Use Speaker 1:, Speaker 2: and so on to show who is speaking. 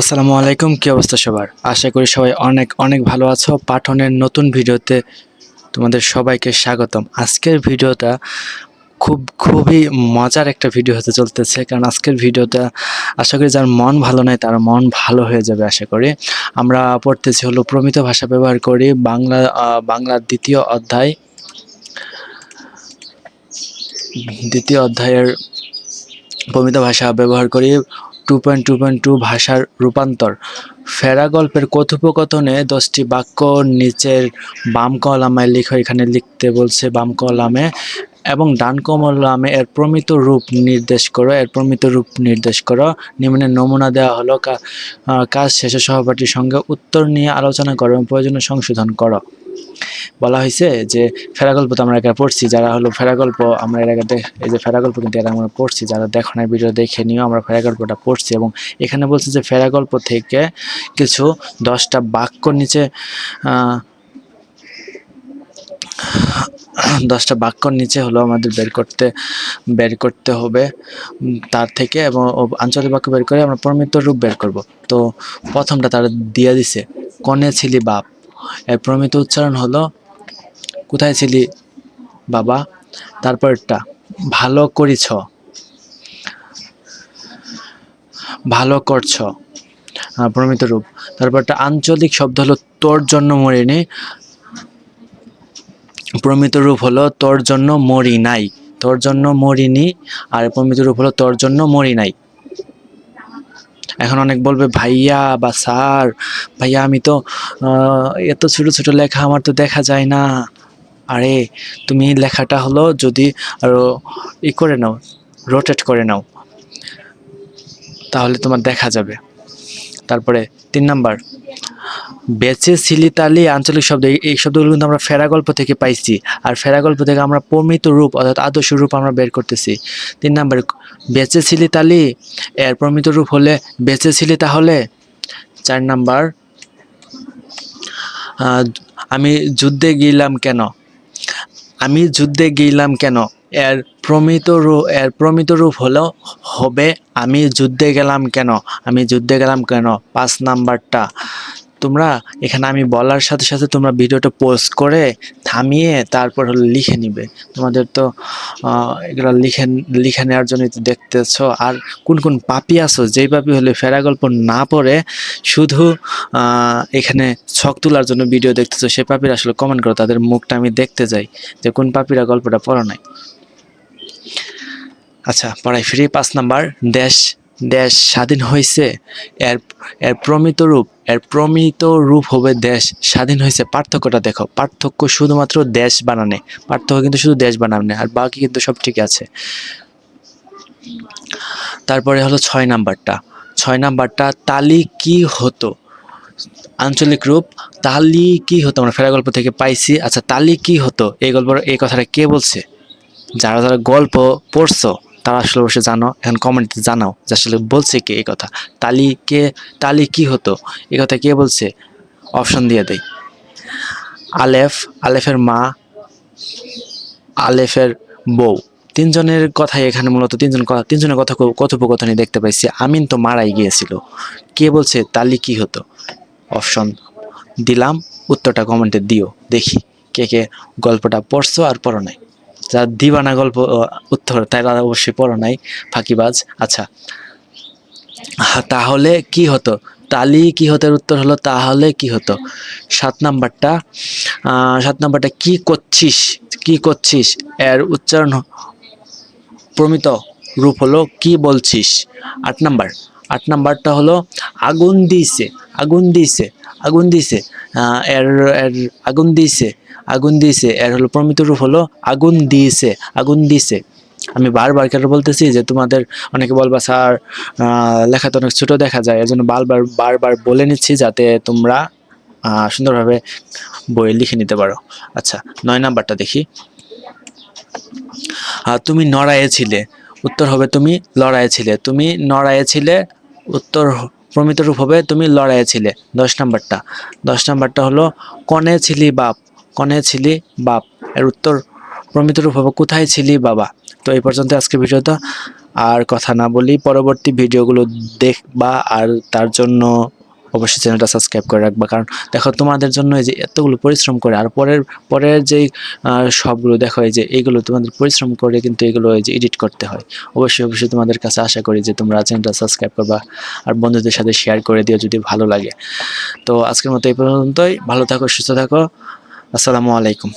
Speaker 1: আসসালামু আলাইকুম, কি অবস্থা সবার? আশা করি সবাই অনেক অনেক ভালো আছো। পাঠনের নতুন ভিডিওতে তোমাদের সবাইকে স্বাগতম। আজকের ভিডিওটা খুব, খুবই মজার একটা ভিডিও হতে চলতেছে, কারণ আজকের ভিডিওটা আশা করি যার মন ভালো নয় তার মন ভালো হয়ে যাবে আশা করি। আমরা পড়তেছি হলো প্রমিত ভাষা ব্যবহার করি, বাংলা বাংলার দ্বিতীয় অধ্যায়। দ্বিতীয় অধ্যায়ের প্রমিত ভাষা ব্যবহার করি। Two point two point two ভাষার রূপান্তর। ফেরা গল্পের কথোপকথনে দশটি বাক্য নিচের বাম কলামে লিখো, এখানে লিখতে বলছে বাম কলামে, এবং ডান কলামে এর প্রমিত রূপ নির্দেশ করো, এর প্রমিত রূপ নির্দেশ করো। নিম্নে নমুনা দেওয়া হলো কাজ শেষে সহপাঠীর সঙ্গে উত্তর নিয়ে আলোচনা করো এবং প্রয়োজনীয় সংশোধন করো। বলা হয়েছে যে ফেরা গল্প তো আমরা একা পড়ছি, যারা হলো ফেরা গল্প, আমরা এর আগে এই যে ফেরা গল্প কিন্তু এর আমরা পড়ছি, যারা দেখো না ভিডিও দেখে নিয়েও আমরা ফেরা গল্পটা পড়ছি এবং এখানে বলছে যে ফেরা গল্প থেকে কিছু দশটা বাক্য নিচে দশটা বাক্যর নিচে হলো আমাদের বের করতে বের করতে হবে তার থেকে এবং আঞ্চলিক বাক্য বের করে আমরা প্রমিত রূপ বের করব। তো প্রথমটা তারা দিয়ে দিছে, কনে ছিলি বাপ? এর প্রমিত উচ্চারণ হলো, কোথায় ছিলি বাবা? তারপরটা, ভালো করিছ। ভালো করছ। প্রমিত রূপ। তারপরটা আঞ্চলিক শব্দ হলো, তোর জন্য মরিনি। প্রমিত রূপ হলো, তোর জন্য মরি নাই তোর জন্য মরিনি। আর প্রমিত রূপ হলো, তোর জন্য মরি নাই এখন অনেক বলবে, ভাইয়া বা স্যার, ভাইয়া আমি তো এত ছোট ছোট লেখা আমার তো দেখা যায় না। আরে, তুমি লেখাটা হলো যদি আরও ই করে নাও রোটেট করে নাও, তাহলে তোমার দেখা যাবে। তারপরে তিন নাম্বার বেচে সিলিতালি আঞ্চলিক শব্দ, এই- শব্দগুলো কিন্তু আমরা ফেরা গল্প থেকে পাইছি। আর ফেরা গল্প থেকে আমরা প্রমিত রূপ, অর্থাৎ আদর্শ রূপ আমরা বের করতেছি। তিন নাম্বার, বেচে সিলিতালি এর প্রমিত রূপ হলে বেচে ছিলি তাহলে? চার নাম্বার আমি যুদ্ধে গেলাম কেন? আমি যুদ্ধে গেলাম কেন? এর প্রমিত রূপ এর প্রমিত রূপ হলো, হবে, আমি যুদ্ধে গেলাম কেন? আমি যুদ্ধে গেলাম কেন? পাঁচ নাম্বারটা। তোমরা এখানে আমি বলার সাথে সাথে তোমরা ভিডিওটা পোস্ট করে থামিয়ে তারপর হলো লিখে নিবে। তোমাদের তো এগুলো লিখে লিখে নেওয়ার জন্যই তো দেখতেছো। আর কোন কোন পাপি আছো, যেই পাপি হলে ফেরা গল্প না পড়ে, শুধু এখানে ছক তোলার জন্য ভিডিও দেখতেছো, সে পাপিরা আসলে কমেন্ট করো, তাদের মুখটা আমি দেখতে যাই যে কোন পাপিরা গল্পটা পড়ো নাই। আচ্ছা পড়াই ফ্রি, পাঁচ নাম্বার, দেশ দেশ স্বাধীন হয়েছে এর এর প্রমিত রূপ, এর প্রমিত রূপ হবে দেশ স্বাধীন হয়েছে পার্থক্যটা দেখো, পার্থক্য শুধুমাত্র দেশ বানানে, পার্থক্য কিন্তু শুধু দেশ বানানে, আর বাকি কিন্তু সব ঠিক আছে। তারপরে হলো ছয় নাম্বারটা ছয় নাম্বারটা, তালি কি হতো? আঞ্চলিক রূপ, তালি কি হতো? আমরা ফেরা গল্প থেকে পাইছি। আচ্ছা তালি কি হতো? এই গল্প এই কথাটা কে বলছে? যারা যারা গল্প পড়ছো তারা আসলে অবশ্যই জানো। এখন কমেন্টে জানাও যে আসলে বলছে কে এই কথা। তালি কে, তালি কি হতো? এই কথা কে বলছে? অপশন দিয়ে দেয় আলেফ, আলেফের মা, আলেফের বউ। তিনজনের কথাই এখানে মূলত তিনজন কথা তিনজনের কথা কো- কথোপকথনই দেখতে পাইছি। আমিন তো মারাই গিয়েছিল। কে বলছে তালি কি হতো? অপশন দিলাম। উত্তরটা কমেন্টে দিও। দেখি কে কে গল্পটা পড়ছো আর পড়ো নাই। যারা দিবানা গল্প উত্তর তারা অবশ্যই পড়ো নাই ফাঁকিবাজ। আচ্ছা তাহলে কি হতো? তালি কি হতো এর উত্তর হলো তাহলে কি হতো? সাত নাম্বারটা সাত নাম্বারটা কি করছিস? কি করছিস? এর উচ্চারণ প্রমিত রূপ হলো কি বলছিস? আট নাম্বার আট নাম্বারটা হলো আগুন দিছে আগুন দিছে আগুন আহ, এর এর আগুন দিছে। আগুন দিয়েছে। এর হলো প্রমিত রূপ হলো আগুন দিয়েছে, আগুন দিছে আমি বারবার কেন বলতেছি যে তোমাদের অনেকে বলবা, স্যার লেখা তো অনেক ছোট দেখা যায়। এজন্য বারবার বারবার বলে নিচ্ছি যাতে তোমরা সুন্দরভাবে বইয়ে লিখে নিতে পারো। আচ্ছা নয় নাম্বারটা দেখি। তুমি নড়াইয়ে ছিলে, উত্তর হবে তুমি লড়াইয়ে ছিলে। তুমি নড়াইয়ে ছিলে, উত্তর প্রমিত রূপ হবে তুমি লড়াইয়ে ছিলে। দশ নাম্বারটা। দশ নাম্বারটা হলো, কনে ছিলি বাপ? কনে ছিলি বাপ? এর উত্তর প্রমিত রূপ হবে, কোথায় ছিলি বাবা? তো এই পর্যন্ত আজকে ভিডিওটা। আর কথা না বলি, পরবর্তী ভিডিওগুলো দেখবা আর তার জন্য অবশ্যই চ্যানেলটা সাবস্ক্রাইব করে রাখবা। কারণ দেখো, তোমাদের জন্য এই যে এতগুলো পরিশ্রম করে, আর পরের পরের যেই সবগুলো দেখো, এই যে এইগুলো তোমাদের পরিশ্রম করে কিন্তু এগুলো এই যে এডিট করতে হয়। অবশ্যই অবশ্যই তোমাদের কাছে আশা করি যে তোমরা চ্যানেলটা সাবস্ক্রাইব করবা আর বন্ধুদের সাথে শেয়ার করে দিও যদি ভালো লাগে। তো আজকের মতো এই পর্যন্তই। ভালো থাকো, সুস্থ থাকো। আসসালামু আলাইকুম।